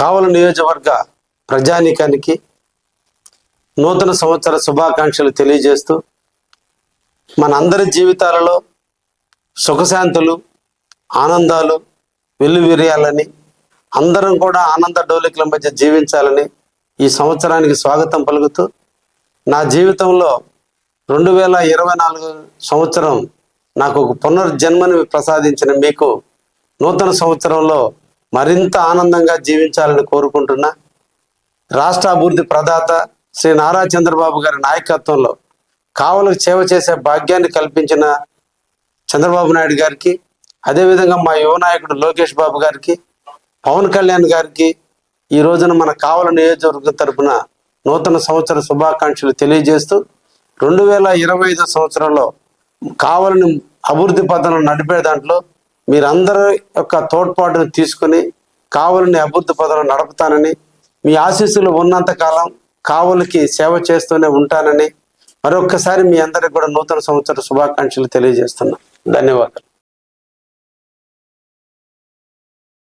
కావల నియోజకవర్గ ప్రజానీకానికి నూతన సంవత్సర శుభాకాంక్షలు తెలియజేస్తూ మనందరి జీవితాలలో సుఖశాంతులు ఆనందాలు వెల్లువిరియాలని అందరం కూడా ఆనంద డోలికల మధ్య జీవించాలని ఈ సంవత్సరానికి స్వాగతం పలుకుతూ నా జీవితంలో రెండు వేల ఇరవై నాలుగు సంవత్సరం నాకు ఒక పునర్జన్మని ప్రసాదించిన మీకు నూతన సంవత్సరంలో మరింత ఆనందంగా జీవించాలని కోరుకుంటున్నా రాష్ట్ర అభివృద్ధి ప్రదాత శ్రీ నారా చంద్రబాబు గారి నాయకత్వంలో కావలకు సేవ చేసే భాగ్యాన్ని కల్పించిన చంద్రబాబు నాయుడు గారికి అదేవిధంగా మా యువ నాయకుడు లోకేష్ బాబు గారికి పవన్ కళ్యాణ్ గారికి ఈ రోజున మన కావల నియోజకవర్గం తరపున నూతన సంవత్సర శుభాకాంక్షలు తెలియజేస్తూ రెండు వేల ఇరవై ఐదో సంవత్సరంలో కావలని అభివృద్ధి పథనం నడిపే దాంట్లో మీరందరి యొక్క తోడ్పాటును తీసుకుని కావులని అభివృద్ధి పదవులు నడుపుతానని మీ ఆశీస్సులు ఉన్నంత కాలం కావులకి సేవ చేస్తూనే ఉంటానని మరొక్కసారి మీ అందరికి కూడా నూతన సంవత్సర శుభాకాంక్షలు తెలియజేస్తున్నా. ధన్యవాదాలు.